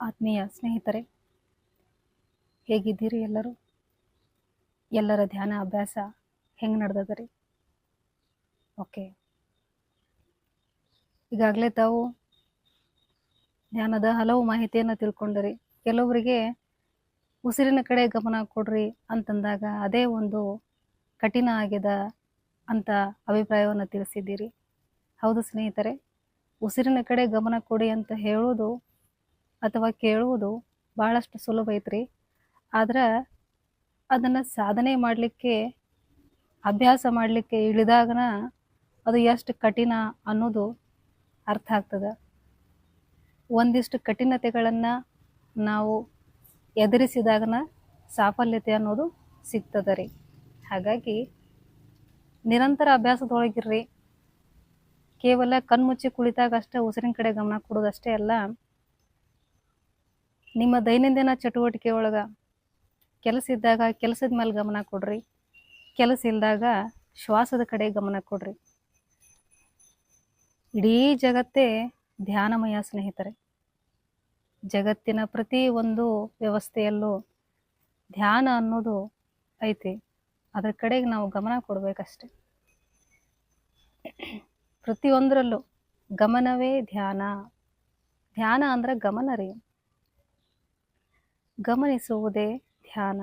ಆತ್ಮೀಯ ಸ್ನೇಹಿತರೆ, ಹೇಗಿದ್ದೀರಿ ಎಲ್ಲರೂ? ಎಲ್ಲರ ಧ್ಯಾನ, ಅಭ್ಯಾಸ ಹೆಂಗೆ ನಡೆದದ ರೀ ಓಕೆ ಈಗಾಗಲೇ ತಾವು ಧ್ಯಾನದ ಹಲವು ಮಾಹಿತಿಯನ್ನು ತಿಳ್ಕೊಂಡ್ರಿ. ಕೆಲವರಿಗೆ ಉಸಿರಿನ ಕಡೆ ಗಮನ ಕೊಡ್ರಿ ಅಂತಂದಾಗ ಅದೇ ಒಂದು ಕಠಿಣ ಆಗಿದ ಅಂತ ಅಭಿಪ್ರಾಯವನ್ನು ತಿಳಿಸಿದ್ದೀರಿ. ಹೌದು ಸ್ನೇಹಿತರೆ, ಉಸಿರಿನ ಕಡೆ ಗಮನ ಕೊಡಿ ಅಂತ ಹೇಳೋದು ಅಥವಾ ಕೇಳುವುದು ಭಾಳಷ್ಟು ಸುಲಭ ಐತ್ರಿ. ಆದ್ರೆ ಅದನ್ನು ಸಾಧನೆ ಮಾಡಲಿಕ್ಕೆ, ಅಭ್ಯಾಸ ಮಾಡಲಿಕ್ಕೆ ಇಳಿದಾಗನ ಅದು ಎಷ್ಟು ಕಠಿಣ ಅನ್ನೋದು ಅರ್ಥ ಆಗ್ತದೆ. ಒಂದಿಷ್ಟು ಕಠಿಣತೆಗಳನ್ನು ನಾವು ಎದುರಿಸಿದಾಗನ ಸಾಫಲ್ಯತೆ ಅನ್ನೋದು ಸಿಗ್ತದೆ ರೀ. ಹಾಗಾಗಿ ನಿರಂತರ ಅಭ್ಯಾಸದೊಳಗಿರ್ರಿ. ಕೇವಲ ಕಣ್ಮುಚ್ಚಿ ಕುಳಿತಾಗ ಅಷ್ಟೇ ಉಸಿರಿನ ಕಡೆ ಗಮನ ಕೊಡೋದಷ್ಟೇ ಅಲ್ಲ ನಿಮ್ಮ ದೈನಂದಿನ ಚಟುವಟಿಕೆ ಒಳಗೆ ಕೆಲಸ ಇದ್ದಾಗ ಕೆಲಸದ ಮೇಲೆ ಗಮನ ಕೊಡ್ರಿ. ಕೆಲಸ ಇಲ್ದಾಗ ಶ್ವಾಸದ ಕಡೆ ಗಮನ ಕೊಡ್ರಿ. ಇಡೀ ಜಗತ್ತೇ ಧ್ಯಾನಮಯ ಸ್ನೇಹಿತರೆ. ಜಗತ್ತಿನ ಪ್ರತಿ ಒಂದು ವ್ಯವಸ್ಥೆಯಲ್ಲೂ ಧ್ಯಾನ ಅನ್ನೋದು ಐತಿ. ಅದರ ಕಡೆಗೆ ನಾವು ಗಮನ ಕೊಡಬೇಕಷ್ಟೆ. ಪ್ರತಿಯೊಂದರಲ್ಲೂ ಗಮನವೇ ಧ್ಯಾನ. ಧ್ಯಾನ ಅಂದ್ರೆ ಗಮನ ರೀ. ಗಮನಿಸುವುದೇ ಧ್ಯಾನ.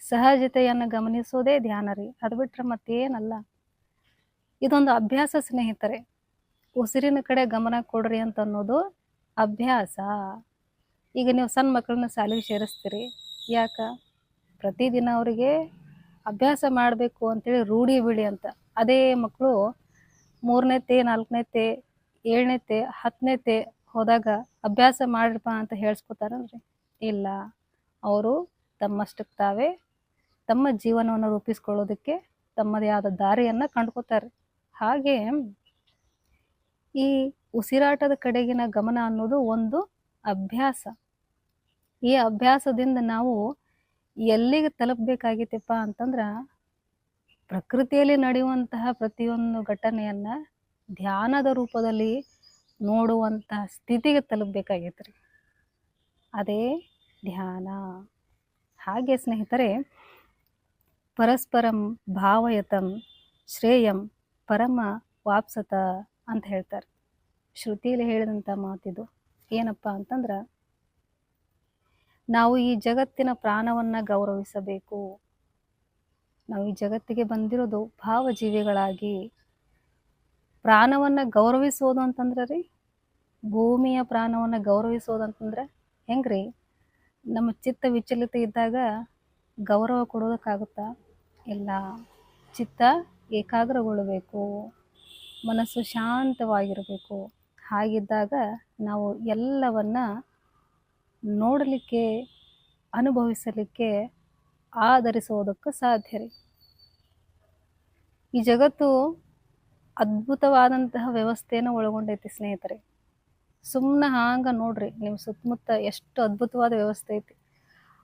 ಸಹಜತೆಯನ್ನು ಗಮನಿಸುವುದೇ ಧ್ಯಾನ ರೀ. ಅದು ಬಿಟ್ಟರೆ ಮತ್ತೇನಲ್ಲ. ಇದೊಂದು ಅಭ್ಯಾಸ ಸ್ನೇಹಿತರೆ. ಉಸಿರಿನ ಕಡೆ ಗಮನ ಕೊಡ್ರಿ ಅಂತ ಅನ್ನೋದು ಅಭ್ಯಾಸ. ಈಗ ನೀವು ಸಣ್ಣ ಮಕ್ಕಳನ್ನ ಶಾಲೆಗೆ ಸೇರಿಸ್ತೀರಿ. ಯಾಕ? ಪ್ರತಿದಿನ ಅವರಿಗೆ ಅಭ್ಯಾಸ ಮಾಡಬೇಕು ಅಂತೇಳಿ ರೂಢಿ ಬಿಡಿ ಅಂತ. ಅದೇ ಮಕ್ಕಳು ಮೂರನೇತೆ ನಾಲ್ಕನೇತೆ ಏಳನೇತೆ ಹತ್ತನೇತೆ ಹೋದಾಗ ಅಭ್ಯಾಸ ಮಾಡ್ರಪ್ಪ ಅಂತ ಹೇಳಿಸ್ಕೊತಾರಲ್ರಿ. ಇಲ್ಲ. ಅವರು ತಮ್ಮಷ್ಟಕ್ಕೆ ತಾವೇ ತಮ್ಮ ಜೀವನವನ್ನು ರೂಪಿಸ್ಕೊಳ್ಳೋದಕ್ಕೆ ತಮ್ಮದೇ ಆದ ದಾರಿಯನ್ನು ಕಂಡ್ಕೋತಾರೆ ಹಾಗೆ ಈ ಉಸಿರಾಟದ ಕಡೆಗಿನ ಗಮನ ಅನ್ನೋದು ಒಂದು ಅಭ್ಯಾಸ. ಈ ಅಭ್ಯಾಸದಿಂದ ನಾವು ಎಲ್ಲಿಗೆ ತಲುಪಬೇಕಾಗಿತ್ತಪ್ಪ ಅಂತಂದ್ರೆ ಪ್ರಕೃತಿಯಲ್ಲಿ ನಡೆಯುವಂತಹ ಪ್ರತಿಯೊಂದು ಘಟನೆಯನ್ನು ಧ್ಯಾನದ ರೂಪದಲ್ಲಿ ನೋಡುವಂತಹ ಸ್ಥಿತಿಗೆ ತಲುಪಬೇಕಾಗಿತ್ತು ರೀ ಅದೇ ಧ್ಯಾನ. ಹಾಗೆ ಸ್ನೇಹಿತರೆ, ಪರಸ್ಪರಂ ಭಾವಯತಂ ಶ್ರೇಯಂ ಪರಮ ವಾಪ್ಸತ ಅಂತ ಹೇಳ್ತಾರೆ. ಶ್ರುತಿಯಲ್ಲಿ ಹೇಳಿದಂಥ ಮಾತಿದು ಏನಪ್ಪ ಅಂತಂದ್ರೆ, ನಾವು ಈ ಜಗತ್ತಿನ ಪ್ರಾಣವನ್ನು ಗೌರವಿಸಬೇಕು. ನಾವು ಈ ಜಗತ್ತಿಗೆ ಬಂದಿರೋದು ಭಾವಜೀವಿಗಳಾಗಿ. ಪ್ರಾಣವನ್ನು ಗೌರವಿಸೋದು ಅಂತಂದ್ರೆ ರೀ, ಭೂಮಿಯ ಪ್ರಾಣವನ್ನು ಗೌರವಿಸೋದು ಅಂತಂದ್ರೆ ಹೆಂಗ್ರಿ? ನಮ್ಮ ಚಿತ್ತ ವಿಚಲಿತ ಇದ್ದಾಗ ಗೌರವ ಕೊಡೋದಕ್ಕಾಗುತ್ತಾ? ಇಲ್ಲ. ಚಿತ್ತ ಏಕಾಗ್ರಗೊಳ್ಳಬೇಕು. ಮನಸ್ಸು ಶಾಂತವಾಗಿರಬೇಕು. ಹಾಗಿದ್ದಾಗ ನಾವು ಎಲ್ಲವನ್ನ ನೋಡಲಿಕ್ಕೆ, ಅನುಭವಿಸಲಿಕ್ಕೆ ಆಧರಿಸೋದಕ್ಕೆ ಸಾಧ್ಯ ರೀ. ಈ ಜಗತ್ತು ಅದ್ಭುತವಾದಂತಹ ವ್ಯವಸ್ಥೆಯನ್ನು ಒಳಗೊಂಡೈತಿ ಸ್ನೇಹಿತರೆ. ಸುಮ್ಮನೆ ಹಾಂಗೆ ನೋಡ್ರಿ ನಿಮ್ಮ ಸುತ್ತಮುತ್ತ ಎಷ್ಟು ಅದ್ಭುತವಾದ ವ್ಯವಸ್ಥೆ ಐತಿ.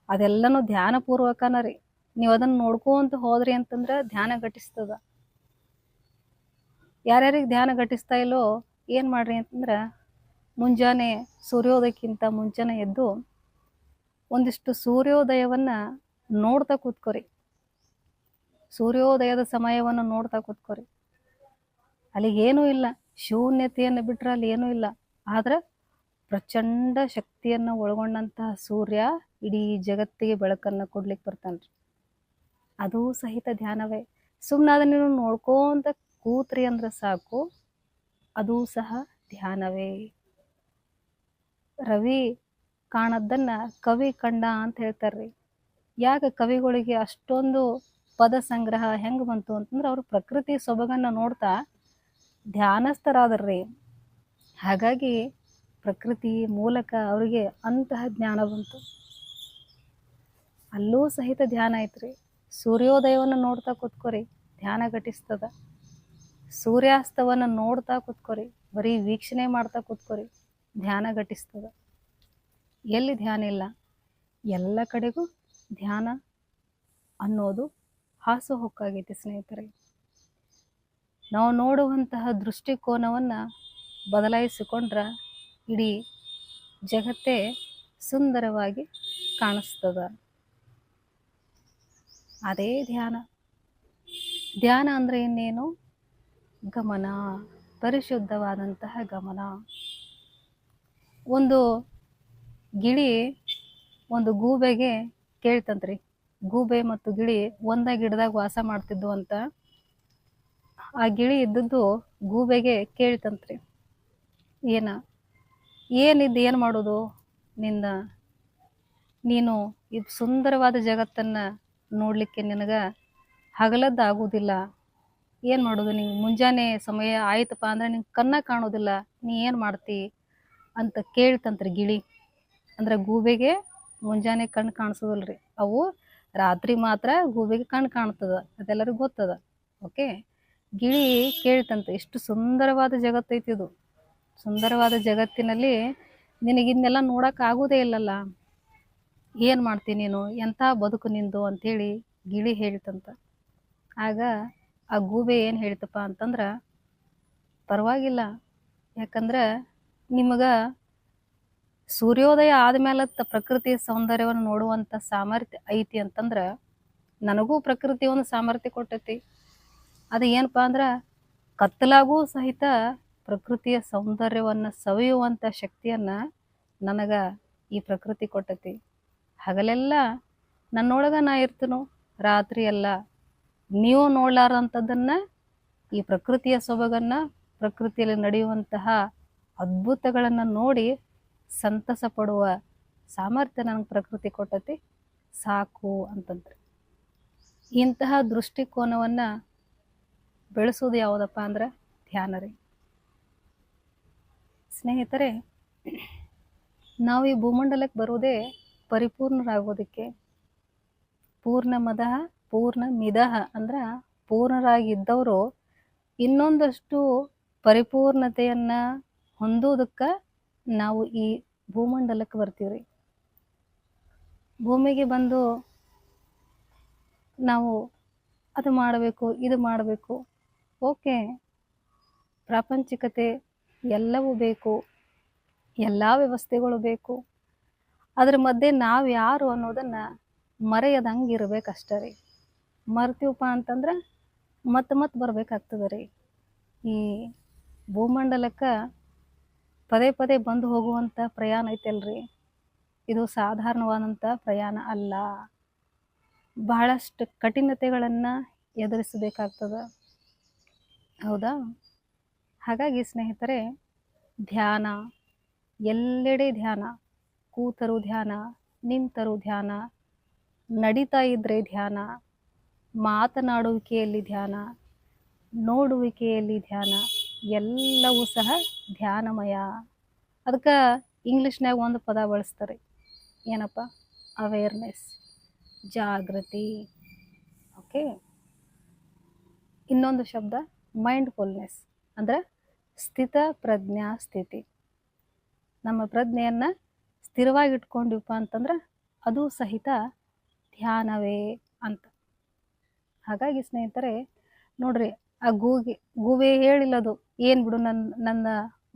ಅದೆಲ್ಲನೂ ಧ್ಯಾನಪೂರ್ವಕನ ರೀ. ನೀವು ಅದನ್ನು ನೋಡ್ಕೊಂತ ಹೋದ್ರಿ ಅಂತಂದ್ರೆ ಧ್ಯಾನ ಘಟಿಸ್ತದ. ಯಾರ್ಯಾರಿಗೆ ಧ್ಯಾನ ಘಟಿಸ್ತಾ ಇಲ್ಲೋ, ಏನು ಮಾಡ್ರಿ ಅಂತಂದ್ರೆ, ಮುಂಜಾನೆ ಸೂರ್ಯೋದಯಕ್ಕಿಂತ ಮುಂಚೆನೆ ಎದ್ದು ಒಂದಿಷ್ಟು ಸೂರ್ಯೋದಯವನ್ನು ನೋಡ್ತಾ ಕೂತ್ಕೊರಿ. ಸೂರ್ಯೋದಯದ ಸಮಯವನ್ನು ನೋಡ್ತಾ ಕೂತ್ಕೊರಿ. ಅಲ್ಲಿಗೇನೂ ಇಲ್ಲ. ಶೂನ್ಯತೆಯನ್ನು ಬಿಟ್ರೆ ಅಲ್ಲಿ ಏನೂ ಇಲ್ಲ. ಆದ್ರೆ ಪ್ರಚಂಡ ಶಕ್ತಿಯನ್ನು ಒಳಗೊಂಡಂತಹ ಸೂರ್ಯ ಇಡೀ ಜಗತ್ತಿಗೆ ಬೆಳಕನ್ನು ಕೊಡ್ಲಿಕ್ಕೆ ಬರ್ತಾನೆ ರೀ ಅದು ಸಹಿತ ಧ್ಯಾನವೇ. ಸುಮ್ಮನೆ ಅದನ್ನು ನೋಡ್ಕೊಂತ ಕೂತ್ರಿ ಅಂದ್ರೆ ಸಾಕು, ಅದೂ ಸಹ ಧ್ಯಾನವೇ. ರವಿ ಕಾಣದ್ದನ್ನ ಕವಿ ಕಂಡ ಅಂತ ಹೇಳ್ತಾರ್ರಿ. ಯಾಕೆ ಕವಿಗಳಿಗೆ ಅಷ್ಟೊಂದು ಪದ ಸಂಗ್ರಹ ಹೆಂಗೆ ಬಂತು ಅಂತಂದ್ರೆ ಅವರು ಪ್ರಕೃತಿ ಸೊಬಗನ್ನು ನೋಡ್ತಾ ಧ್ಯಾನಸ್ಥರಾದ್ರಿ. ಹಾಗಾಗಿ ಪ್ರಕೃತಿ ಮೂಲಕ ಅವರಿಗೆ ಅಂತಹ ಜ್ಞಾನ ಬಂತು. ಅಲ್ಲೂ ಸಹಿತ ಧ್ಯಾನ ಐತ್ರಿ. ಸೂರ್ಯೋದಯವನ್ನು ನೋಡ್ತಾ ಕೂತ್ಕೊರಿ, ಧ್ಯಾನ ಘಟಿಸ್ತದ. ಸೂರ್ಯಾಸ್ತವನ್ನು ನೋಡ್ತಾ ಕೂತ್ಕೊರಿ, ಬರೀ ವೀಕ್ಷಣೆ ಮಾಡ್ತಾ ಕೂತ್ಕೊರಿ, ಧ್ಯಾನ ಘಟಿಸ್ತದ. ಎಲ್ಲಿ ಧ್ಯಾನ ಇಲ್ಲ? ಎಲ್ಲ ಕಡೆಗೂ ಧ್ಯಾನ ಅನ್ನೋದು ಹಾಸು ಹೊಕ್ಕಾಗೈತಿ ಸ್ನೇಹಿತರೆ. ನಾವು ನೋಡುವಂತಹ ದೃಷ್ಟಿಕೋನವನ್ನು ಬದಲಾಯಿಸಿಕೊಂಡ್ರೆ ಇಡೀ ಜಗತ್ತೇ ಸುಂದರವಾಗಿ ಕಾಣಿಸ್ತದ. ಅದೇ ಧ್ಯಾನ. ಧ್ಯಾನ ಅಂದರೆ ಇನ್ನೇನು? ಗಮನ. ಪರಿಶುದ್ಧವಾದಂತಹ ಗಮನ. ಒಂದು ಗಿಳಿ ಒಂದು ಗೂಬೆಗೆ ಕೇಳ್ತಂತ್ರಿ. ಗೂಬೆ ಮತ್ತು ಗಿಳಿ ಒಂದ ಗಿಡದಾಗ ವಾಸ ಮಾಡ್ತಿದ್ವು ಅಂತ ಆ ಗಿಳಿ ಇದ್ದದ್ದು ಗೂಬೆಗೆ ಕೇಳ್ತಂತ್ರಿ. ಏನ? ಏನಿದ್ದು ಏನು ಮಾಡೋದು? ನಿನ್ನ ನೀನು ಈ ಸುಂದರವಾದ ಜಗತ್ತನ್ನು ನೋಡಲಿಕ್ಕೆ ನಿನಗೆ ಹಗಲದ್ದು ಆಗುವುದಿಲ್ಲ ಏನು ಮಾಡೋದು ನಿಂಗೆ ಮುಂಜಾನೆ ಸಮಯ ಆಯ್ತಪ್ಪ ಅಂದ್ರೆ ನಿಂಗೆ ಕಣ್ಣ ಕಾಣೋದಿಲ್ಲ. ನೀ ಏನು ಮಾಡ್ತಿ ಅಂತ ಕೇಳ್ತಂತ್ರಿ ಗಿಳಿ. ಅಂದ್ರೆ ಗೂಬೆಗೆ ಮುಂಜಾನೆ ಕಣ್ಣು ರೀ ಅವು ರಾತ್ರಿ ಮಾತ್ರ ಗೂಬೆಗೆ ಕಣ್ಣು ಕಾಣ್ತದ. ಅದೆಲ್ಲರಿಗೂ ಗೊತ್ತದ. ಓಕೆ? ಗಿಳಿ ಕೇಳ್ತಂತೆ ಎಷ್ಟು ಸುಂದರವಾದ ಜಗತ್ತೈತಿ ಇದು. ಸುಂದರವಾದ ಜಗತ್ತಿನಲ್ಲಿ ನಿನಗಿನ್ನೆಲ್ಲ ನೋಡೋಕ್ಕಾಗೋದೇ ಇಲ್ಲಲ್ಲ. ಏನು ಮಾಡ್ತೀನಿ ನೀನು? ಎಂಥ ಬದುಕು ನಿಂದು ಅಂಥೇಳಿ ಗಿಳಿ ಹೇಳ್ತಂತ. ಆಗ ಆ ಗೂಬೆ ಏನು ಹೇಳ್ತಪ್ಪ ಅಂತಂದ್ರೆ, ಪರವಾಗಿಲ್ಲ. ಯಾಕಂದ್ರೆ ನಿಮಗೆ ಸೂರ್ಯೋದಯ ಆದಮೇಲೆ ಪ್ರಕೃತಿ ಸೌಂದರ್ಯವನ್ನು ನೋಡುವಂಥ ಸಾಮರ್ಥ್ಯ ಐತಿ ಅಂತಂದ್ರೆ ನನಗೂ ಪ್ರಕೃತಿ ಒಂದು ಸಾಮರ್ಥ್ಯ ಕೊಟ್ಟೈತಿ. ಅದು ಏನಪ್ಪ ಅಂದ್ರೆ ಕತ್ತಲಾಗೂ ಸಹಿತ ಪ್ರಕೃತಿಯ ಸೌಂದರ್ಯವನ್ನು ಸವಿಯುವಂಥ ಶಕ್ತಿಯನ್ನು ನನಗೆ ಈ ಪ್ರಕೃತಿ ಕೊಟ್ಟತಿ. ಹಗಲೆಲ್ಲ ನನ್ನೊಳಗೆ ನಾ ಇರ್ತನು, ರಾತ್ರಿ ಎಲ್ಲ ನೀವು ನೋಡ್ಲಾರಂಥದ್ದನ್ನು ಈ ಪ್ರಕೃತಿಯ ಸೊಬಗನ್ನು, ಪ್ರಕೃತಿಯಲ್ಲಿ ನಡೆಯುವಂತಹ ಅದ್ಭುತಗಳನ್ನು ನೋಡಿ ಸಂತಸ ಪಡುವ ಸಾಮರ್ಥ್ಯ ನನಗೆ ಪ್ರಕೃತಿ ಕೊಟ್ಟತಿ. ಸಾಕು ಅಂತಂದ್ರೆ. ಇಂತಹ ದೃಷ್ಟಿಕೋನವನ್ನು ಬೆಳೆಸೋದು ಯಾವುದಪ್ಪ ಅಂದ್ರೆ ಧ್ಯಾನ ರೀ. ಸ್ನೇಹಿತರೆ, ನಾವು ಈ ಭೂಮಂಡಲಕ್ಕೆ ಬರೋದೇ ಪರಿಪೂರ್ಣರಾಗೋದಕ್ಕೆ. ಪೂರ್ಣ ಮದಹ ಪೂರ್ಣ ಮಿದಹ ಅಂದ್ರೆ ಪೂರ್ಣರಾಗಿದ್ದವರು ಇನ್ನೊಂದಷ್ಟು ಪರಿಪೂರ್ಣತೆಯನ್ನು ಹೊಂದೋದಕ್ಕೆ ನಾವು ಈ ಭೂಮಂಡಲಕ್ಕೆ ಬರ್ತೀವ್ರಿ. ಭೂಮಿಗೆ ಬಂದು ನಾವು ಅದು ಮಾಡಬೇಕು, ಇದು ಮಾಡಬೇಕು. ಓಕೆ, ಪ್ರಾಪಂಚಿಕತೆ ಎಲ್ಲವೂ ಬೇಕು, ಎಲ್ಲ ವ್ಯವಸ್ಥೆಗಳು ಬೇಕು. ಅದ್ರ ಮಧ್ಯೆ ನಾವು ಯಾರು ಅನ್ನೋದನ್ನು ಮರೆಯದಂಗೆ ಇರಬೇಕಷ್ಟೇ ರೀ. ಮರ್ತೀವಪ್ಪ ಅಂತಂದ್ರೆ ಮತ್ತೆ ಮತ್ತೆ ಬರಬೇಕಾಗ್ತದೆ ರೀ. ಈ ಭೂಮಂಡಲಕ್ಕೆ ಪದೇ ಪದೇ ಬಂದು ಹೋಗುವಂಥ ಪ್ರಯಾಣ ಐತಲ್ರಿ ಇದು ಸಾಧಾರಣವಾದಂಥ ಪ್ರಯಾಣ ಅಲ್ಲ. ಬಹಳಷ್ಟು ಕಠಿಣತೆಗಳನ್ನು ಎದುರಿಸಬೇಕಾಗ್ತದೆ. ಹೌದಾ? ಹಾಗಾಗಿ ಸ್ನೇಹಿತರೆ, ಧ್ಯಾನ, ಎಲ್ಲೆಡೆ ಧ್ಯಾನ, ಕೂತರು ಧ್ಯಾನ, ನಿಂತರು ಧ್ಯಾನ, ನಡೀತಾ ಇದ್ದರೆ ಧ್ಯಾನ, ಮಾತನಾಡುವಿಕೆಯಲ್ಲಿ ಧ್ಯಾನ, ನೋಡುವಿಕೆಯಲ್ಲಿ ಧ್ಯಾನ, ಎಲ್ಲವೂ ಸಹ ಧ್ಯಾನಮಯ. ಅದಕ್ಕೆ ಇಂಗ್ಲೀಷ್ನಾಗ ಒಂದು ಪದ ಬಳಸ್ತಾರೆ. ಏನಪ್ಪ? ಅವೇರ್ನೆಸ್ ಜಾಗೃತಿ. ಓಕೆ ಇನ್ನೊಂದು ಶಬ್ದ ಮೈಂಡ್ಫುಲ್ನೆಸ್ ಅಂದ್ರೆ ಸ್ಥಿತ ಪ್ರಜ್ಞಾ ಸ್ಥಿತಿ. ನಮ್ಮ ಪ್ರಜ್ಞೆಯನ್ನು ಸ್ಥಿರವಾಗಿ ಇಟ್ಕೊಂಡಿವಪ್ಪ ಅಂತಂದ್ರೆ ಅದು ಸಹಿತ ಧ್ಯಾನವೇ ಅಂತ. ಹಾಗಾಗಿ ಸ್ನೇಹಿತರೆ, ನೋಡ್ರಿ, ಆ ಗೂಗೆ, ಗೂವೆ ಹೇಳಿಲ್ಲದು. ಏನು ಬಿಡು ನನ್ನ ನನ್ನ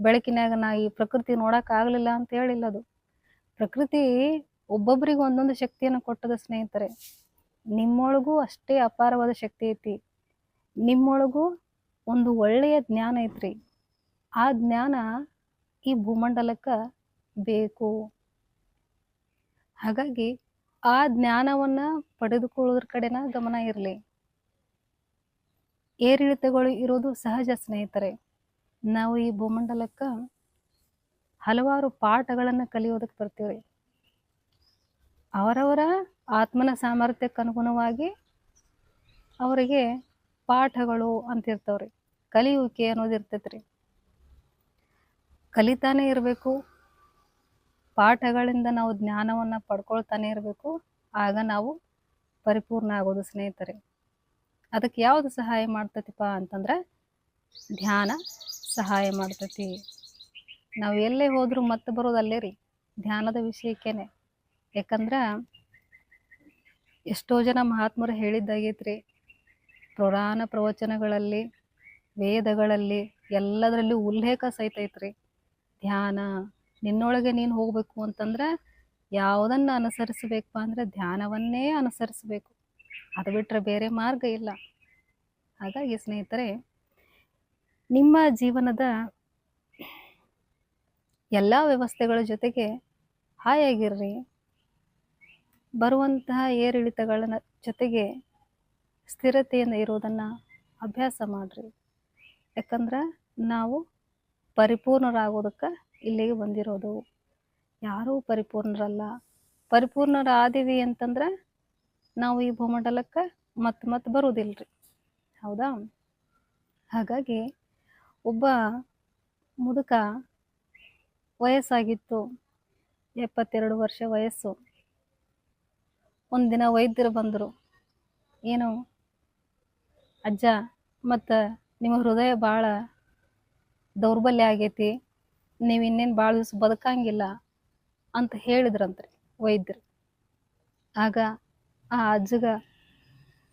ಬೆಳಕಿನಾಗ ನಾ ಈ ಪ್ರಕೃತಿ ನೋಡೋಕ್ಕಾಗಲಿಲ್ಲ ಅಂತ ಹೇಳಿಲ್ಲದು. ಪ್ರಕೃತಿ ಒಬ್ಬೊಬ್ಬರಿಗೂ ಒಂದೊಂದು ಶಕ್ತಿಯನ್ನು ಕೊಟ್ಟದ ಸ್ನೇಹಿತರೆ. ನಿಮ್ಮೊಳಗೂ ಅಷ್ಟೇ ಅಪಾರವಾದ ಶಕ್ತಿ ಐತಿ. ನಿಮ್ಮೊಳಗೂ ಒಂದು ಒಳ್ಳೆಯ ಜ್ಞಾನ ಐತ್ರಿ. ಆ ಜ್ಞಾನ ಈ ಭೂಮಂಡಲಕ್ಕೆ ಬೇಕು. ಹಾಗಾಗಿ ಆ ಜ್ಞಾನವನ್ನು ಪಡೆದುಕೊಳ್ಳೋದ್ರ ಕಡೆನ ಗಮನ ಇರಲಿ. ಏರಿಳಿತಗಳು ಇರೋದು ಸಹಜ ಸ್ನೇಹಿತರೆ. ನಾವು ಈ ಭೂಮಂಡಲಕ್ಕೆ ಹಲವಾರು ಪಾಠಗಳನ್ನು ಕಲಿಯೋದಕ್ಕೆ ಬರ್ತೀವಿ ಅವರವರ ಆತ್ಮನ ಸಾಮರ್ಥ್ಯಕ್ಕೆ ಅನುಗುಣವಾಗಿ ಅವರಿಗೆ ಪಾಠಗಳು ಅಂತಿರ್ತಾವ್ರಿ. ಕಲಿಯುವಿಕೆ ಅನ್ನೋದು ಇರ್ತೈತ್ರಿ. ಕಲಿತಾನೆ ಇರಬೇಕು. ಪಾಠಗಳಿಂದ ನಾವು ಜ್ಞಾನವನ್ನು ಪಡ್ಕೊಳ್ತಾನೆ ಇರಬೇಕು. ಆಗ ನಾವು ಪರಿಪೂರ್ಣ ಆಗೋದು ಸ್ನೇಹಿತರೆ. ಅದಕ್ಕೆ ಯಾವುದು ಸಹಾಯ ಮಾಡ್ತೈತಿಪ್ಪ ಅಂತಂದ್ರೆ ಧ್ಯಾನ ಸಹಾಯ ಮಾಡ್ತೈತಿ. ನಾವು ಎಲ್ಲೇ ಹೋದರೂ ಮತ್ತೆ ಬರೋದು ಅಲ್ಲೇ ರೀ, ಧ್ಯಾನದ ವಿಷಯಕ್ಕೇನೆ. ಯಾಕಂದ್ರೆ ಎಷ್ಟೋ ಜನ ಮಹಾತ್ಮರು ಹೇಳಿದ್ದಾಗೈತ್ರಿ, ಪುರಾಣ ಪ್ರವಚನಗಳಲ್ಲಿ, ವೇದಗಳಲ್ಲಿ ಎಲ್ಲದರಲ್ಲೂ ಉಲ್ಲೇಖ ಸಹಿತ ಐತ್ರಿ. ಧ್ಯಾನ, ನಿನ್ನೊಳಗೆ ನೀನು ಹೋಗಬೇಕು ಅಂತಂದ್ರೆ ಯಾವುದನ್ನು ಅನುಸರಿಸಬೇಕು ಅಂದರೆ ಧ್ಯಾನವನ್ನೇ ಅನುಸರಿಸಬೇಕು. ಅದು ಬಿಟ್ಟರೆ ಬೇರೆ ಮಾರ್ಗ ಇಲ್ಲ. ಹಾಗಾಗಿ ಸ್ನೇಹಿತರೆ, ನಿಮ್ಮ ಜೀವನದ ಎಲ್ಲ ವ್ಯವಸ್ಥೆಗಳ ಜೊತೆಗೆ ಹಾಯಾಗಿರ್ರಿ. ಬರುವಂತಹ ಏರಿಳಿತಗಳ ಜೊತೆಗೆ ಸ್ಥಿರತೆಯಿಂದ ಇರೋದನ್ನು ಅಭ್ಯಾಸ ಮಾಡಿರಿ. ಯಾಕಂದ್ರೆ ನಾವು ಪರಿಪೂರ್ಣರಾಗೋದಕ್ಕೆ ಇಲ್ಲಿಗೆ ಬಂದಿರೋದು. ಯಾರೂ ಪರಿಪೂರ್ಣರಲ್ಲ. ಪರಿಪೂರ್ಣರಾದೀವಿ ಅಂತಂದ್ರೆ ನಾವು ಈ ಭೂಮಂಡಲಕ್ಕೆ ಮತ್ತೆ ಮತ್ತೆ ಬರೋದಿಲ್ಲ ರೀ ಹೌದಾ? ಹಾಗಾಗಿ ಒಬ್ಬ ಮುದುಕ ವಯಸ್ಸಾಗಿತ್ತು, ಎಪ್ಪತ್ತೆರಡು ವರ್ಷ ವಯಸ್ಸು. ಒಂದಿನ ವೈದ್ಯರು ಬಂದರು. ಏನು? ಅಜ್ಜ, ಮತ್ತು ನಿಮ್ಮ ಹೃದಯ ಭಾಳ ದೌರ್ಬಲ್ಯ ಆಗೈತಿ, ನೀವು ಇನ್ನೇನು ಭಾಳ ದಿವಸ ಬದುಕಂಗಿಲ್ಲ ಅಂತ ಹೇಳಿದ್ರಂತ್ರಿ ವೈದ್ಯರು. ಆಗ ಆ ಅಜ್ಜಗ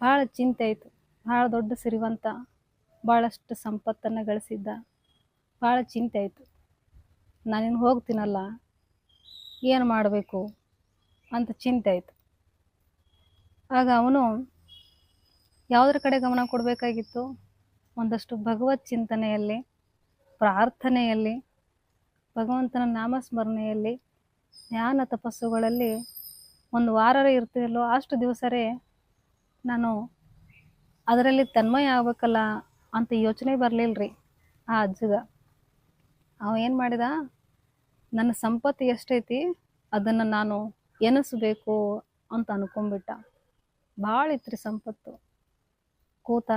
ಭಾಳ ಚಿಂತೆ ಆಯಿತು. ಭಾಳ ದೊಡ್ಡ ಸಿರಿವಂತ, ಭಾಳಷ್ಟು ಸಂಪತ್ತನ್ನು ಗಳಿಸಿದ್ದ. ಭಾಳ ಚಿಂತೆ ಆಯಿತು. ನಾನಿನ್ನು ಹೋಗ್ತೀನಲ್ಲ, ಏನು ಮಾಡಬೇಕು ಅಂತ ಚಿಂತೆ ಆಯಿತು. ಆಗ ಅವನು ಯಾವುದ್ರ ಕಡೆ ಗಮನ ಕೊಡಬೇಕಾಗಿತ್ತು? ಒಂದಷ್ಟು ಭಗವತ್ ಚಿಂತನೆಯಲ್ಲಿ ಪ್ರಾರ್ಥನೆಯಲ್ಲಿ, ಭಗವಂತನ ನಾಮಸ್ಮರಣೆಯಲ್ಲಿ, ಧ್ಯಾನ ತಪಸ್ಸುಗಳಲ್ಲಿ ಒಂದು ವಾರರೇ ಇರ್ತಿರಲ್ಲೋ ಅಷ್ಟು ದಿವಸರೇ ನಾನು ಅದರಲ್ಲಿ ತನ್ಮಯ ಆಗ್ಬೇಕಲ್ಲ ಅಂತ ಯೋಚನೆ ಬರಲಿಲ್ಲ ರೀ ಆ ಅಜ್ಜಗ. ಅವ ಏನು ಮಾಡಿದ? ನನ್ನ ಸಂಪತ್ತು ಎಷ್ಟೈತಿ, ಅದನ್ನು ನಾನು ಎನಿಸ್ಬೇಕು ಅಂತ ಅನ್ಕೊಂಡ್ಬಿಟ್ಟ. ಭಾಳ ಇತ್ರಿ ಸಂಪತ್ತು. ಕೂತ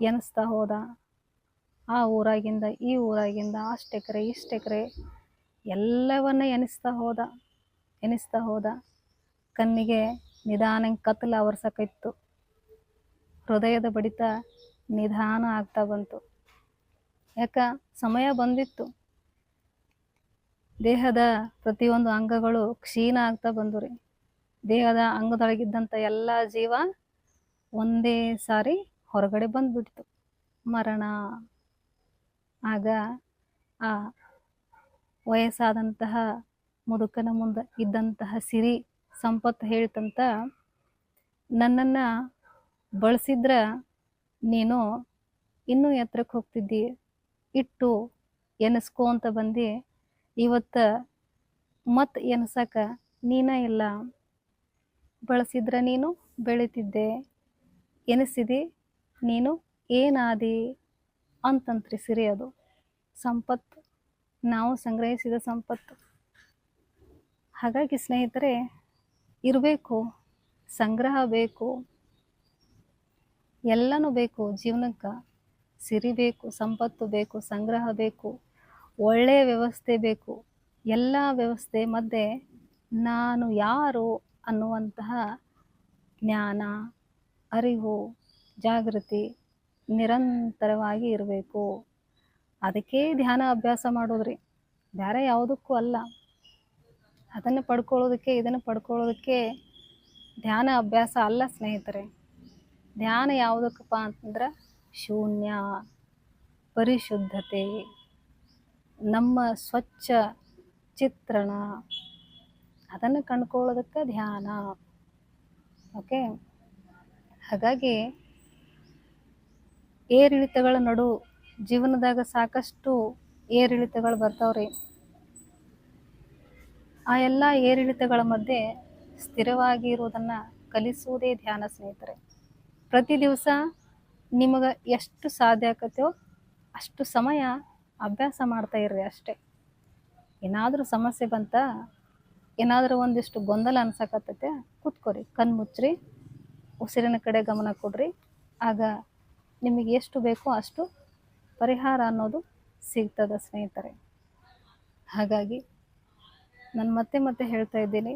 ಎನಿಸ್ತಾ ಹೋದ. ಆ ಊರಾಗಿಂದ, ಈ ಊರಾಗಿಂದ ಅಷ್ಟೆಕರೆ ಇಷ್ಟೆಕರೆ ಎಲ್ಲವನ್ನ ಎನಿಸ್ತಾ ಹೋದ ಎನಿಸ್ತಾ ಹೋದ. ಕಣ್ಣಿಗೆ ನಿಧಾನ ಕತ್ತಲ ಆವರ್ಸಕ್ಕಿತ್ತು. ಹೃದಯದ ಬಡಿತ ನಿಧಾನ ಆಗ್ತಾ ಬಂತು. ಯಾಕ? ಸಮಯ ಬಂದಿತ್ತು. ದೇಹದ ಪ್ರತಿಯೊಂದು ಅಂಗಗಳು ಕ್ಷೀಣ ಆಗ್ತಾ ಬಂದು ರೀ. ದೇಹದ ಅಂಗದೊಳಗಿದ್ದಂಥ ಎಲ್ಲ ಜೀವ ಒಂದೇ ಸಾರಿ ಹೊರಗಡೆ ಬಂದ್ಬಿಡ್ತು. ಮರಣ ಆಗ ಆ ವಯಸ್ಸಾದಂತಹ ಮುದುಕನ ಮುಂದೆ ಇದ್ದಂತಹ ಸಿರಿ ಸಂಪತ್ತು ಹೇಳ್ತಂತ, ನನ್ನನ್ನು ಬಳಸಿದ್ರ ನೀನು ಇನ್ನೂ ಎತ್ತರಕ್ಕೆ ಹೋಗ್ತಿದ್ದಿ? ಇಟ್ಟು ಎನಿಸ್ಕೊ ಅಂತ ಬಂದು. ಇವತ್ತು ಮತ್ತೆ ಎನಿಸಕ ನೀನ ಇಲ್ಲ. ಬಳಸಿದ್ರ ನೀನು ಬೆಳಿತಿದ್ದೆ. ಎನಿಸಿದಿ ನೀನು ಏನಾದಿ? ಅಂತಂತ್ರಿ ಸಿರಿ ಅದು. ಸಂಪತ್ತು. ನಾವು ಸಂಗ್ರಹಿಸಿದ ಸಂಪತ್ತು. ಹಾಗಾಗಿ ಸ್ನೇಹಿತರೆ, ಇರಬೇಕು, ಸಂಗ್ರಹ ಬೇಕು, ಎಲ್ಲನೂ ಬೇಕು, ಜೀವನಕ್ಕೆ. ಸಿರಿ ಬೇಕು, ಸಂಪತ್ತು ಬೇಕು, ಸಂಗ್ರಹ ಬೇಕು ಒಳ್ಳೆಯ ವ್ಯವಸ್ಥೆ ಬೇಕು, ಎಲ್ಲ ವ್ಯವಸ್ಥೆ ಮಧ್ಯೆ ನಾನು ಯಾರು ಅನ್ನುವಂತಹ ಜ್ಞಾನ, ಅರಿವು, ಜಾಗೃತಿ ನಿರಂತರವಾಗಿ ಇರಬೇಕು. ಅದಕ್ಕೆ ಧ್ಯಾನ ಅಭ್ಯಾಸ ಮಾಡೋದ್ರಿ. ಬೇರೆ ಯಾವುದಕ್ಕೂ ಅಲ್ಲ. ಅದನ್ನು ಪಡ್ಕೊಳ್ಳೋದಕ್ಕೆ, ಇದನ್ನು ಪಡ್ಕೊಳ್ಳೋದಕ್ಕೆ ಧ್ಯಾನ ಅಭ್ಯಾಸ ಅಲ್ಲ ಸ್ನೇಹಿತರೆ. ಧ್ಯಾನ ಯಾವುದಕ್ಕಪ್ಪ ಅಂತಂದ್ರೆ ಶೂನ್ಯ, ಪರಿಶುದ್ಧತೆ, ನಮ್ಮ ಸ್ವಚ್ಛ ಚಿತ್ರಣ. ಅದನ್ನು ಕಂಡ್ಕೊಳ್ಳೋದಕ್ಕೆ ಧ್ಯಾನ. ಓಕೆ? ಹಾಗಾಗಿ ಏರಿಳಿತಗಳ ನಡು ಜೀವನದಾಗ ಸಾಕಷ್ಟು ಏರಿಳಿತಗಳು ಬರ್ತಾವ್ರಿ. ಆ ಎಲ್ಲ ಏರಿಳಿತಗಳ ಮಧ್ಯೆ ಸ್ಥಿರವಾಗಿ ಇರೋದನ್ನ ಕಲಿಸುವುದೇ ಧ್ಯಾನ ಸ್ನೇಹಿತರೆ. ಪ್ರತಿ ದಿವಸ ನಿಮಗೆ ಎಷ್ಟು ಸಾಧ್ಯ ಆಗತ್ತೋ ಅಷ್ಟು ಸಮಯ ಅಭ್ಯಾಸ ಮಾಡ್ತಾ ಇರ್ರಿ ಅಷ್ಟೇ. ಏನಾದರೂ ಸಮಸ್ಯೆ ಬಂತ, ಏನಾದರೂ ಒಂದಿಷ್ಟು ಗೊಂದಲ ಅನ್ಸಕತ್ತೈತೆ, ಕೂತ್ಕೊರಿ ಕಣ್ಣು ಮುಚ್ಚ್ರಿ, ಉಸಿರಿನ ಕಡೆ ಗಮನ ಕೊಡ್ರಿ. ಆಗ ನಿಮಗೆ ಎಷ್ಟು ಬೇಕೋ ಅಷ್ಟು ಪರಿಹಾರ ಅನ್ನೋದು ಸಿಗ್ತದೆ ಸ್ನೇಹಿತರೆ. ಹಾಗಾಗಿ ನಾನು ಮತ್ತೆ ಮತ್ತೆ ಹೇಳ್ತಾ ಇದ್ದೀನಿ.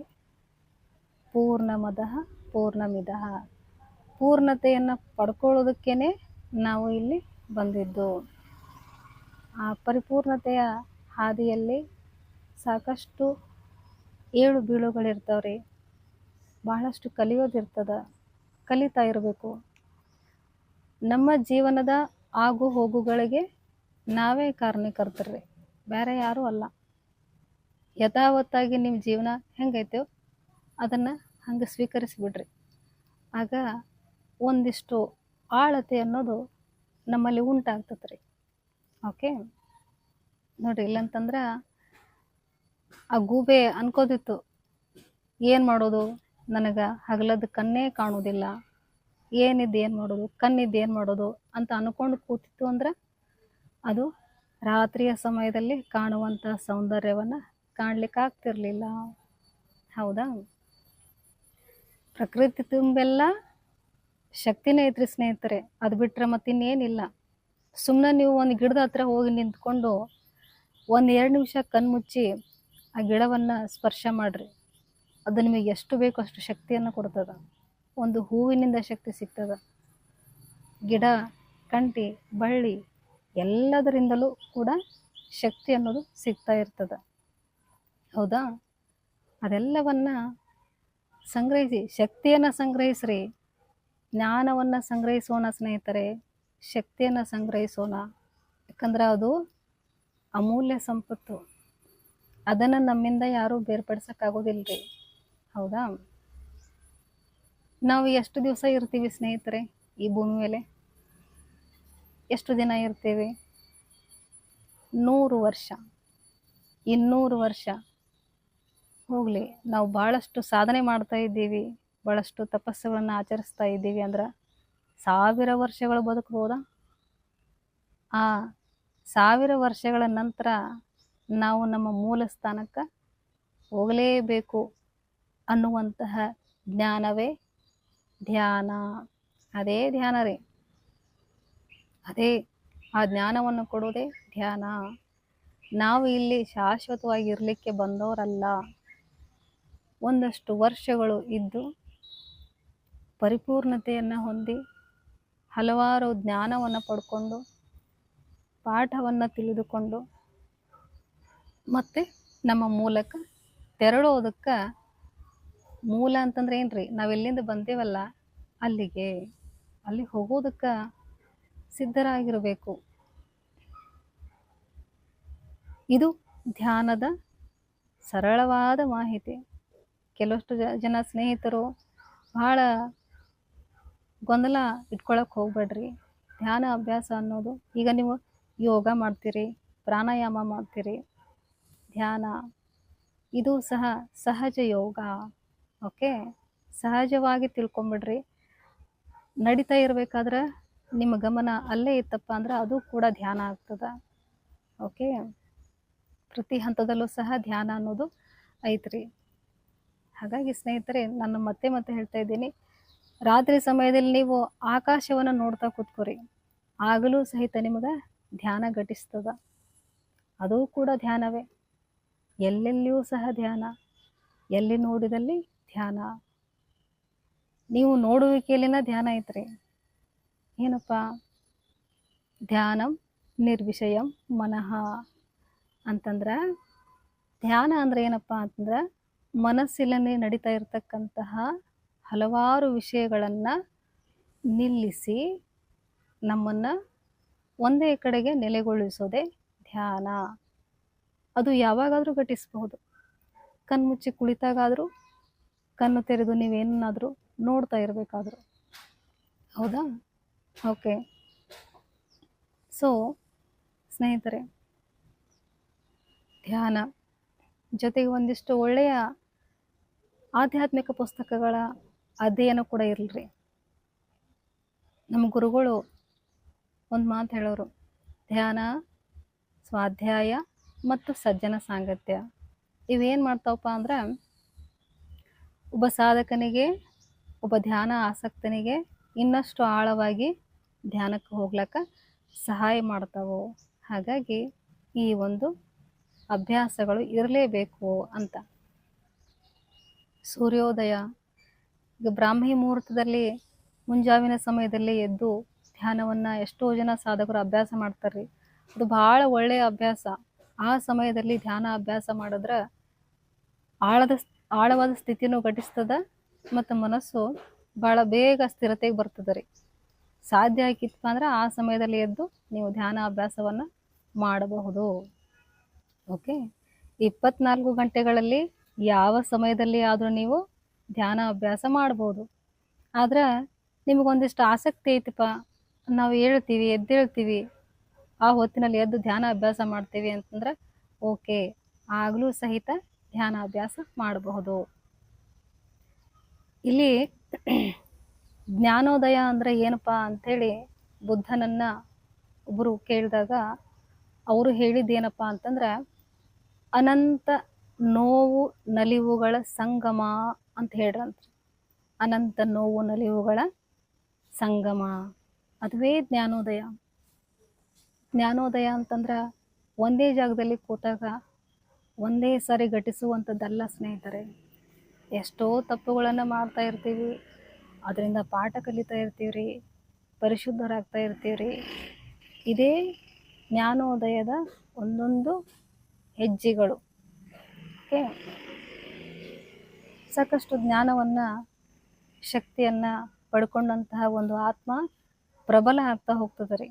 ಪೂರ್ಣಮದಃ ಪೂರ್ಣಮಿದಃ. ಪೂರ್ಣತೆಯನ್ನು ಪಡ್ಕೊಳ್ಳೋದಕ್ಕೇ ನಾವು ಇಲ್ಲಿ ಬಂದಿದ್ದು. ಆ ಪರಿಪೂರ್ಣತೆಯ ಹಾದಿಯಲ್ಲಿ ಸಾಕಷ್ಟು ಏಳು ಬೀಳುಗಳಿರ್ತಾವ್ರಿ. ಬಹಳಷ್ಟು ಕಲಿಯೋದಿರ್ತದ. ಕಲಿತಾ ಇರಬೇಕು. ನಮ್ಮ ಜೀವನದ ಆಗು ಹೋಗುಗಳಿಗೆ ನಾವೇ ಕಾರಣಕರ್ತರ್ರಿ ಬೇರೆ ಯಾರೂ ಅಲ್ಲ. ಯಥಾವತ್ತಾಗಿ ನಿಮ್ಮ ಜೀವನ ಹೆಂಗೈತೋ ಅದನ್ನು ಹಂಗೆ ಸ್ವೀಕರಿಸಿಬಿಡ್ರಿ. ಆಗ ಒಂದಿಷ್ಟು ಆಳತೆ ಅನ್ನೋದು ನಮ್ಮಲ್ಲಿ ಉಂಟಾಗ್ತದೆ ರೀ ಓಕೆ? ನೋಡಿರಿ, ಇಲ್ಲಂತಂದ್ರೆ ಆ ಗೂಬೆ ಅನ್ಕೋದಿತ್ತು. ಏನು ಮಾಡೋದು? ನನಗೆ ಹಗಲದ ಕಣ್ಣೇ ಕಾಣೋದಿಲ್ಲ. ಏನಿದ್ದು ಏನು ಮಾಡೋದು ಕಣ್ಣಿದ್ದು ಏನು ಮಾಡೋದು ಅಂತ ಅನ್ಕೊಂಡು ಕೂತಿತ್ತು ಅಂದ್ರೆ ಅದು ರಾತ್ರಿಯ ಸಮಯದಲ್ಲಿ ಕಾಣುವಂಥ ಸೌಂದರ್ಯವನ್ನ ಕಾಣ್ಲಿಕ್ಕೆ ಆಗ್ತಿರ್ಲಿಲ್ಲ. ಹೌದಾ? ಪ್ರಕೃತಿ ತುಂಬೆಲ್ಲ ಶಕ್ತಿನೇ ಐತ್ರಿ ಸ್ನೇಹಿತರೆ, ಅದು ಬಿಟ್ರೆ ಮತ್ತಿನ್ನೇನಿಲ್ಲ. ಸುಮ್ಮನೆ ನೀವು ಒಂದು ಗಿಡದ ಹತ್ರ ಹೋಗಿ ನಿಂತ್ಕೊಂಡು ಒಂದು ಎರಡು ನಿಮಿಷ ಕಣ್ಮುಚ್ಚಿ ಆ ಗಿಡವನ್ನು ಸ್ಪರ್ಶ ಮಾಡಿರಿ. ಅದು ನಿಮಗೆ ಎಷ್ಟು ಬೇಕೋ ಅಷ್ಟು ಶಕ್ತಿಯನ್ನು ಕೊಡ್ತದೆ. ಒಂದು ಹೂವಿನಿಂದ ಶಕ್ತಿ ಸಿಗ್ತದೆ. ಗಿಡ, ಕಂಟಿ, ಬಳ್ಳಿ ಎಲ್ಲದರಿಂದಲೂ ಕೂಡ ಶಕ್ತಿ ಅನ್ನೋದು ಸಿಗ್ತಾ ಇರ್ತದೆ. ಹೌದಾ? ಅದೆಲ್ಲವನ್ನ ಸಂಗ್ರಹಿಸಿ, ಶಕ್ತಿಯನ್ನು ಸಂಗ್ರಹಿಸ್ರಿ. ಜ್ಞಾನವನ್ನು ಸಂಗ್ರಹಿಸೋಣ ಸ್ನೇಹಿತರೆ, ಶಕ್ತಿಯನ್ನು ಸಂಗ್ರಹಿಸೋಣ. ಯಾಕಂದ್ರೆ ಅದು ಅಮೂಲ್ಯ ಸಂಪತ್ತು. ಅದನ್ನು ನಮ್ಮಿಂದ ಯಾರೂ ಬೇರ್ಪಡಿಸೋಕ್ಕಾಗೋದಿಲ್ಲ ರೀ ಹೌದಾ? ನಾವು ಎಷ್ಟು ದಿವಸ ಇರ್ತೀವಿ ಸ್ನೇಹಿತರೆ ಈ ಭೂಮಿ ಮೇಲೆ? ಎಷ್ಟು ದಿನ ಇರ್ತೀವಿ? ನೂರು ವರ್ಷ. ಇನ್ನೂರು ವರ್ಷ. ಹೋಗಲಿ, ನಾವು ಭಾಳಷ್ಟು ಸಾಧನೆ ಮಾಡ್ತಾ ಇದ್ದೀವಿ ಭಾಳಷ್ಟು ತಪಸ್ಸುಗಳನ್ನು ಆಚರಿಸ್ತಾ ಇದ್ದೀವಿ ಅಂದ್ರೆ ಸಾವಿರ ವರ್ಷಗಳು ಬದುಕ್ಬೋದಾ? ಆ, ಸಾವಿರ ವರ್ಷಗಳ ನಂತರ ನಾವು ನಮ್ಮ ಮೂಲ ಸ್ಥಾನಕ್ಕೆ ಹೋಗಲೇಬೇಕು ಅನ್ನುವಂತಹ ಜ್ಞಾನವೇ ಧ್ಯಾನ. ಅದೇ ಧ್ಯಾನ ರೀ. ಅದೇ ಆ ಜ್ಞಾನವನ್ನು ಕೊಡೋದೇ ಧ್ಯಾನ. ನಾವು ಇಲ್ಲಿ ಶಾಶ್ವತವಾಗಿ ಇರಲಿಕ್ಕೆ ಬಂದವರಲ್ಲ. ಒಂದಷ್ಟು ವರ್ಷಗಳು ಇದ್ದು ಪರಿಪೂರ್ಣತೆಯನ್ನು ಹೊಂದಿ ಹಲವಾರು ಜ್ಞಾನವನ್ನು ಪಡ್ಕೊಂಡು ಪಾಠವನ್ನು ತಿಳಿದುಕೊಂಡು ಮತ್ತು ನಮ್ಮ ಮೂಲಕ ತೆರಳೋದಕ್ಕೆ ಮೂಲ ಅಂತಂದ್ರೆ ಏನ್ರಿ? ರೀ ನಾವೆಲ್ಲಿಂದ ಬಂದೇವಲ್ಲ, ಅಲ್ಲಿಗೆ, ಅಲ್ಲಿ ಹೋಗೋದಕ್ಕೆ ಸಿದ್ಧರಾಗಿರಬೇಕು. ಇದು ಧ್ಯಾನದ ಸರಳವಾದ ಮಾಹಿತಿ. ಕೆಲವಷ್ಟು ಜನ ಸ್ನೇಹಿತರು ಭಾಳ ಗೊಂದಲ ಇಟ್ಕೊಳಕ್ಕೆ ಹೋಗ್ಬೇಡ್ರಿ. ಧ್ಯಾನ ಅಭ್ಯಾಸ ಅನ್ನೋದು, ಈಗ ನೀವು ಯೋಗ ಮಾಡ್ತೀರಿ, ಪ್ರಾಣಾಯಾಮ ಮಾಡ್ತೀರಿ. ಧ್ಯಾನ, ಇದು ಸಹ ಸಹಜ ಯೋಗ. ಓಕೆ? ಸಹಜವಾಗಿ ತಿಳ್ಕೊಂಬಿಡ್ರಿ. ನಡೀತಾ ಇರಬೇಕಾದ್ರೆ ನಿಮ್ಮ ಗಮನ ಅಲ್ಲೇ ಇತ್ತಪ್ಪ ಅಂದ್ರೆ ಅದು ಕೂಡ ಧ್ಯಾನ ಆಗ್ತದೆ. ಓಕೆ? ಪ್ರತಿ ಹಂತದಲ್ಲೂ ಸಹ ಧ್ಯಾನ ಅನ್ನೋದು ಐತ್ರಿ. ಹಾಗಾಗಿ ಸ್ನೇಹಿತರೆ, ನಾನು ಮತ್ತೆ ಮತ್ತೆ ಹೇಳ್ತಾ ಇದ್ದೀನಿ. ರಾತ್ರಿ ಸಮಯದಲ್ಲಿ ನೀವು ಆಕಾಶವನ್ನು ನೋಡ್ತಾ ಕೂತ್ಕೊರಿ. ಆಗಲೂ ಸಹಿತ ನಿಮಗೆ ಧ್ಯಾನ ಘಟಿಸ್ತದ. ಅದು ಕೂಡ ಧ್ಯಾನವೇ. ಎಲ್ಲೆಲ್ಲಿಯೂ ಸಹ ಧ್ಯಾನ. ಎಲ್ಲಿ ನೋಡಿದಲ್ಲಿ ಧ್ಯಾನ. ನೀವು ನೋಡುವಿಕೆಯಲ್ಲಿನ ಧ್ಯಾನ ಐತ್ರಿ. ಏನಪ್ಪ? ಧ್ಯಾನಂ ನಿರ್ವಿಷಯಂ ಮನಃ ಅಂತಂದ್ರೆ ಧ್ಯಾನ ಅಂದ್ರೆ ಏನಪ್ಪ ಅಂತಂದ್ರೆ ಮನಸ್ಸಿನಲ್ಲಿ ನಡೀತಾ ಇರತಕ್ಕಂತಹ ಹಲವಾರು ವಿಷಯಗಳನ್ನು ನಿಲ್ಲಿಸಿ ನಮ್ಮನ್ನು ಒಂದೇ ಕಡೆಗೆ ನೆಲೆಗೊಳಿಸೋದೇ ಧ್ಯಾನ. ಅದು ಯಾವಾಗಾದರೂ ಘಟಿಸಬಹುದು. ಕಣ್ಮುಚ್ಚಿ ಕುಳಿತಾಗಾದರೂ ಕಣ್ಣು ತೆರೆದು ನೀವೇನಾದರೂ ನೋಡ್ತಾ ಇರಬೇಕಾದ್ರು. ಹೌದಾ? ಓಕೆ. ಸೊ ಸ್ನೇಹಿತರೆ, ಧ್ಯಾನ ಜೊತೆಗೆ ಒಂದಿಷ್ಟು ಒಳ್ಳೆಯ ಆಧ್ಯಾತ್ಮಿಕ ಪುಸ್ತಕಗಳ ಅಧ್ಯಯನ ಕೂಡ ಇರಲಿ. ನಮ್ಮ ಗುರುಗಳು ಒಂದು ಮಾತು ಹೇಳೋರು. ಧ್ಯಾನ, ಸ್ವಾಧ್ಯಾಯ ಮತ್ತು ಸಜ್ಜನ ಸಾಂಗತ್ಯ. ಇವೇನು ಮಾಡ್ತಾವಪ್ಪ ಅಂದ್ರೆ ಒಬ್ಬ ಸಾಧಕನಿಗೆ, ಒಬ್ಬ ಧ್ಯಾನ ಆಸಕ್ತನಿಗೆ ಇನ್ನಷ್ಟು ಆಳವಾಗಿ ಧ್ಯಾನಕ್ಕೆ ಹೋಗ್ಲಕ್ಕ ಸಹಾಯ ಮಾಡ್ತಾವೆ? ಹಾಗಾಗಿ ಈ ಒಂದು ಅಭ್ಯಾಸಗಳು ಇರಲೇಬೇಕು ಅಂತ. ಸೂರ್ಯೋದಯ, ಈಗ ಬ್ರಾಹ್ಮಿ ಮುಹೂರ್ತದಲ್ಲಿ, ಮುಂಜಾವಿನ ಸಮಯದಲ್ಲಿ ಎದ್ದು ಧ್ಯಾನವನ್ನು ಎಷ್ಟೋ ಜನ ಸಾಧಕರು ಅಭ್ಯಾಸ ಮಾಡ್ತಾರೆ ಅದು ಭಾಳ ಒಳ್ಳೆಯ ಅಭ್ಯಾಸ. ಆ ಸಮಯದಲ್ಲಿ ಧ್ಯಾನ ಅಭ್ಯಾಸ ಮಾಡಿದ್ರೆ ಆಳದ ಆಳವಾದ ಸ್ಥಿತಿಯನ್ನು ಘಟಿಸ್ತದ ಮತ್ತು ಮನಸ್ಸು ಭಾಳ ಬೇಗ ಸ್ಥಿರತೆಗೆ ಬರ್ತದೆ ರೀ. ಸಾಧ್ಯ ಆಗಿತ್ತಪ್ಪ ಅಂದ್ರೆ ಆ ಸಮಯದಲ್ಲಿ ಎದ್ದು ನೀವು ಧ್ಯಾನ ಅಭ್ಯಾಸವನ್ನು ಮಾಡಬಹುದು. ಓಕೆ ಇಪ್ಪತ್ನಾಲ್ಕು ಗಂಟೆಗಳಲ್ಲಿ ಯಾವ ಸಮಯದಲ್ಲಿ ಆದರೂ ನೀವು ಧ್ಯಾನ ಅಭ್ಯಾಸ ಮಾಡ್ಬೋದು ಆದ್ರೆ ನಿಮಗೊಂದಿಷ್ಟು ಆಸಕ್ತಿ ಐತಪ್ಪ. ನಾವು ಹೇಳ್ತೀವಿ ಎದ್ದೇಳ್ತೀವಿ ಆ ಹೊತ್ತಿನಲ್ಲಿ ಎದ್ದು ಧ್ಯಾನ ಅಭ್ಯಾಸ ಮಾಡ್ತೀವಿ ಅಂತಂದ್ರೆ ಓಕೆ ಆಗಲೂ ಸಹಿತ ಧ್ಯಾನ ಅಭ್ಯಾಸ ಮಾಡಬಹುದು. ಇಲ್ಲಿ ಜ್ಞಾನೋದಯ ಅಂದರೆ ಏನಪ್ಪ ಅಂಥೇಳಿ ಬುದ್ಧನನ್ನ ಒಬ್ಬರು ಕೇಳಿದಾಗ ಅವರು ಹೇಳಿದ್ದೇನಪ್ಪ ಅಂತಂದ್ರೆ, ಅನಂತ ನೋವು ನಲಿವುಗಳ ಸಂಗಮ ಅಂತ ಹೇಳ್ರಂತೆ ಅನಂತ ನೋವು ನಲಿವುಗಳ ಸಂಗಮ. ಅದುವೇ ಜ್ಞಾನೋದಯ. ಜ್ಞಾನೋದಯ ಅಂತಂದ್ರೆ ಒಂದೇ ಜಾಗದಲ್ಲಿ ಕೂತಾಗ ಒಂದೇ ಸಾರಿ ಘಟಿಸುವಂಥದ್ದಲ್ಲ ಸ್ನೇಹಿತರೆ. ಎಷ್ಟೋ ತಪ್ಪುಗಳನ್ನು ಮಾಡ್ತಾ ಇರ್ತೀವಿ. ಅದರಿಂದ ಪಾಠ ಕಲಿತಾ ಇರ್ತೀವಿ ರೀ ಪರಿಶುದ್ಧರಾಗ್ತಾ ಇರ್ತೀವಿ ರೀ ಇದೇ ಜ್ಞಾನೋದಯದ ಒಂದೊಂದು ಹೆಜ್ಜೆಗಳು. ಓಕೆ? ಸಾಕಷ್ಟು ಜ್ಞಾನವನ್ನು, ಶಕ್ತಿಯನ್ನು ಪಡ್ಕೊಂಡಂತಹ ಒಂದು ಆತ್ಮ ಪ್ರಬಲ ಆಗ್ತಾ ಹೋಗ್ತದೆ ರೀ.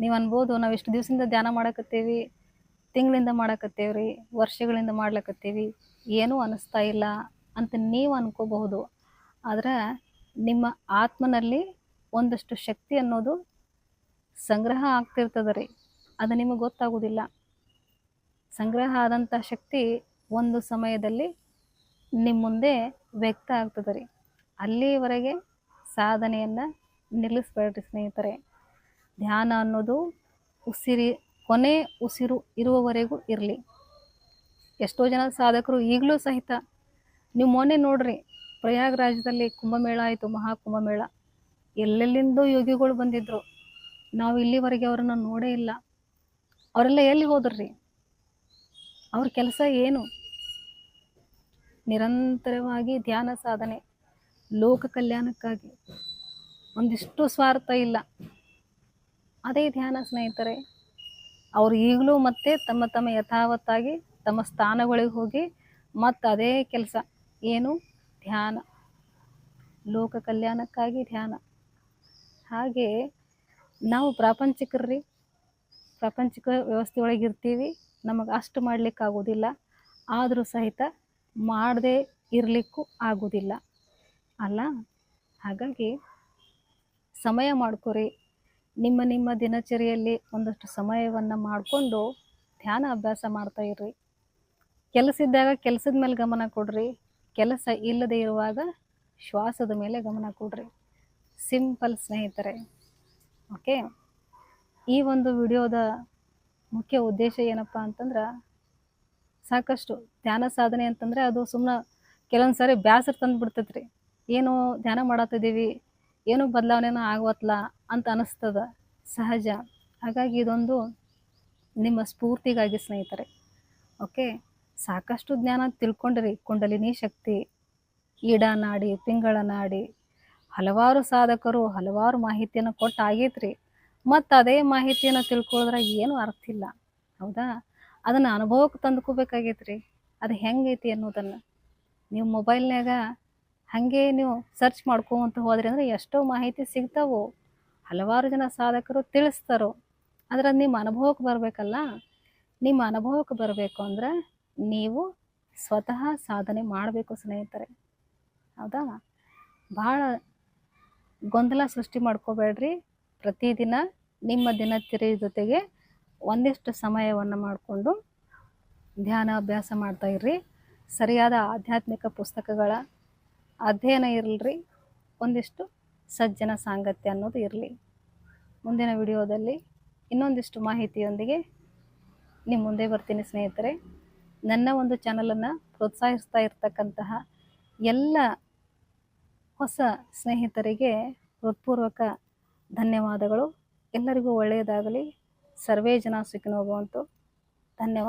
ನೀವು ಅನ್ಬೋದು ನಾವು ಎಷ್ಟು ದಿವಸದಿಂದ ಧ್ಯಾನ ಮಾಡಕತ್ತೀವಿ. ತಿಂಗಳಿಂದ ಮಾಡಕತ್ತೇವೆ ರೀ ವರ್ಷಗಳಿಂದ ಮಾಡ್ಲಕತ್ತೀವಿ, ಏನೂ ಅನಿಸ್ತಾ ಇಲ್ಲ ಅಂತ ನೀವು ಅನ್ಕೋಬಹುದು. ಆದರೆ ನಿಮ್ಮ ಆತ್ಮನಲ್ಲಿ ಒಂದಷ್ಟು ಶಕ್ತಿ ಅನ್ನೋದು ಸಂಗ್ರಹ ಆಗ್ತಿರ್ತದೆ ರೀ ಅದು ನಿಮಗೆ ಗೊತ್ತಾಗೋದಿಲ್ಲ. ಸಂಗ್ರಹ ಆದಂಥ ಶಕ್ತಿ ಒಂದು ಸಮಯದಲ್ಲಿ ನಿಮ್ಮ ಮುಂದೆ ವ್ಯಕ್ತ ಆಗ್ತದೆ ರೀ ಅಲ್ಲಿವರೆಗೆ ಸಾಧನೆಯನ್ನು ನಿಲ್ಲಿಸ್ಬೇಡ್ರಿ ಸ್ನೇಹಿತರೆ. ಧ್ಯಾನ ಅನ್ನೋದು ಉಸಿರಿ ಕೊನೆ ಉಸಿರು ಇರುವವರೆಗೂ ಇರಲಿ. ಎಷ್ಟೋ ಜನ ಸಾಧಕರು ಈಗಲೂ ಸಹಿತ ನೀವು ಮೊನ್ನೆ ನೋಡ್ರಿ, ಪ್ರಯಾಗ್ರಾಜದಲ್ಲಿ ಕುಂಭಮೇಳ ಆಯಿತು, ಮಹಾಕುಂಭಮೇಳ. ಎಲ್ಲೆಲ್ಲಿಂದೋ ಯೋಗಿಗಳು ಬಂದಿದ್ರು. ನಾವು ಇಲ್ಲಿವರೆಗೆ ಅವರನ್ನು ನೋಡೇ ಇಲ್ಲ. ಅವರೆಲ್ಲ ಎಲ್ಲಿ ಹೋದ್ರಿ? ಅವ್ರ ಕೆಲಸ ಏನು? ನಿರಂತರವಾಗಿ ಧ್ಯಾನ ಸಾಧನೆ, ಲೋಕ ಕಲ್ಯಾಣಕ್ಕಾಗಿ. ಒಂದಿಷ್ಟು ಸ್ವಾರ್ಥ ಇಲ್ಲ. ಅದೇ ಧ್ಯಾನ ಸ್ನೇಹಿತರೆ. ಅವರು ಈಗಲೂ ಮತ್ತೆ ತಮ್ಮ ತಮ್ಮ ಯಥಾವತ್ತಾಗಿ ತಮ್ಮ ಸ್ಥಾನಗಳಿಗೆ ಹೋಗಿ ಮತ್ತು ಅದೇ ಕೆಲಸ. ಏನು? ಧ್ಯಾನ. ಲೋಕ ಕಲ್ಯಾಣಕ್ಕಾಗಿ ಧ್ಯಾನ. ಹಾಗೆ ನಾವು ಪ್ರಾಪಂಚಿಕರ್ರಿ. ಪ್ರಾಪಂಚಿಕ ವ್ಯವಸ್ಥೆ ಒಳಗೆ ಇರ್ತೀವಿ. ನಮಗೆ ಅಷ್ಟು ಮಾಡಲಿಕ್ಕಾಗೋದಿಲ್ಲ ಆದರೂ ಸಹಿತ ಮಾಡದೇ ಇರಲಿಕ್ಕೂ ಆಗೋದಿಲ್ಲ. ಅಲ್ಲ? ಹಾಗಾಗಿ ಸಮಯ ಮಾಡ್ಕೊರಿ. ನಿಮ್ಮ ನಿಮ್ಮ ದಿನಚರಿಯಲ್ಲಿ ಒಂದಷ್ಟು ಸಮಯವನ್ನು ಮಾಡಿಕೊಂಡು ಧ್ಯಾನ ಅಭ್ಯಾಸ ಮಾಡ್ತಾ ಇರ್ರಿ. ಕೆಲಸ ಇದ್ದಾಗ ಕೆಲಸದ ಮೇಲೆ ಗಮನ ಕೊಡ್ರಿ. ಕೆಲಸ ಇಲ್ಲದೆ ಇರುವಾಗ ಶ್ವಾಸದ ಮೇಲೆ ಗಮನ ಕೊಡ್ರಿ. ಸಿಂಪಲ್ ಸ್ನೇಹಿತರೆ. ಓಕೆ ಈ ಒಂದು ವಿಡಿಯೋದ ಮುಖ್ಯ ಉದ್ದೇಶ ಏನಪ್ಪ ಅಂತಂದ್ರೆ ಸಾಕಷ್ಟು ಧ್ಯಾನ ಸಾಧನೆ ಅಂತಂದರೆ ಅದು ಸುಮ್ಮನೆ ಕೆಲವೊಂದು ಸಾರಿ ತಂದು ಬಿಡ್ತೈತ್ರಿ ಏನು ಧ್ಯಾನ ಮಾಡತ್ತಿದ್ದೀವಿ ಏನು ಬದಲಾವಣೆನೂ ಆಗವತ್ಲ ಅಂತ ಅನಿಸ್ತದ. ಸಹಜ. ಹಾಗಾಗಿ ಇದೊಂದು ನಿಮ್ಮ ಸ್ಫೂರ್ತಿಗಾಗಿ ಸ್ನೇಹಿತರೆ. ಓಕೆ? ಸಾಕಷ್ಟು ಜ್ಞಾನ ತಿಳ್ಕೊಂಡ್ರಿ. ಕುಂಡಲಿನಿ ಶಕ್ತಿ. ಈಡಾನಾಡಿ ಪಿಂಗಳ ನಾಡಿ. ಹಲವಾರು ಸಾಧಕರು ಹಲವಾರು ಮಾಹಿತಿಯನ್ನು ಕೊಟ್ಟು ಆಗೈತ್ರಿ ಮತ್ತು ಅದೇ ಮಾಹಿತಿಯನ್ನು ತಿಳ್ಕೊಳ್ಳೋದ್ರಾಗ ಏನು ಅರ್ಥ ಇಲ್ಲ. ಹೌದಾ? ಅದನ್ನು ಅನುಭವಕ್ಕೆ ತಂದುಕೋಬೇಕಾಗೈತ್ರಿ ಅದು ಹೆಂಗೈತಿ ಅನ್ನೋದನ್ನು. ನೀವು ಮೊಬೈಲ್ನ್ಯಾಗ ಹಾಗೆ ನೀವು ಸರ್ಚ್ ಮಾಡ್ಕೊಂತ ಹೋದ್ರಿ ಅಂದರೆ ಎಷ್ಟೋ ಮಾಹಿತಿ ಸಿಗ್ತಾವು. ಹಲವಾರು ಜನ ಸಾಧಕರು ತಿಳಿಸ್ತಾರೋ? ಆದ್ರೆ ನಿಮ್ಮ ಅನುಭವಕ್ಕೆ ಬರಬೇಕಲ್ಲ? ನಿಮ್ಮ ಅನುಭವಕ್ಕೆ ಬರಬೇಕು ಅಂದ್ರೆ ನೀವು ಸ್ವತಃ ಸಾಧನೆ ಮಾಡಬೇಕು ಸ್ನೇಹಿತರೆ. ಹೌದಾ? ಭಾಳ ಗೊಂದಲ ಸೃಷ್ಟಿ ಮಾಡ್ಕೋಬೇಡ್ರಿ. ಪ್ರತಿದಿನ ನಿಮ್ಮ ದಿನಚರಿ ಜೊತೆಗೆ ಒಂದಿಷ್ಟು ಸಮಯವನ್ನು ಮಾಡಿಕೊಂಡು ಧ್ಯಾನ ಅಭ್ಯಾಸ ಮಾಡ್ತಾ ಇರ್ರಿ. ಸರಿಯಾದ ಆಧ್ಯಾತ್ಮಿಕ ಪುಸ್ತಕಗಳ ಅಧ್ಯಯನ ಇರಲ್ರಿ. ಒಂದಿಷ್ಟು ಸಜ್ಜನ ಸಾಂಗತ್ಯ ಅನ್ನೋದು ಇರಲಿ. ಮುಂದಿನ ವಿಡಿಯೋದಲ್ಲಿ ಇನ್ನೊಂದಿಷ್ಟು ಮಾಹಿತಿಯೊಂದಿಗೆ ನಿಮ್ಮ ಮುಂದೆ ಬರ್ತೀನಿ ಸ್ನೇಹಿತರೆ. ನನ್ನ ಒಂದು ಚಾನಲನ್ನು ಪ್ರೋತ್ಸಾಹಿಸ್ತಾ ಇರ್ತಕ್ಕಂತಹ ಎಲ್ಲ ಹೊಸ ಸ್ನೇಹಿತರಿಗೆ ಹೃತ್ಪೂರ್ವಕ ಧನ್ಯವಾದಗಳು. ಎಲ್ಲರಿಗೂ ಒಳ್ಳೆಯದಾಗಲಿ. ಸರ್ವೇ ಜನ ಸುಖಿನೋಗುವಂತು ಧನ್ಯವಾದ.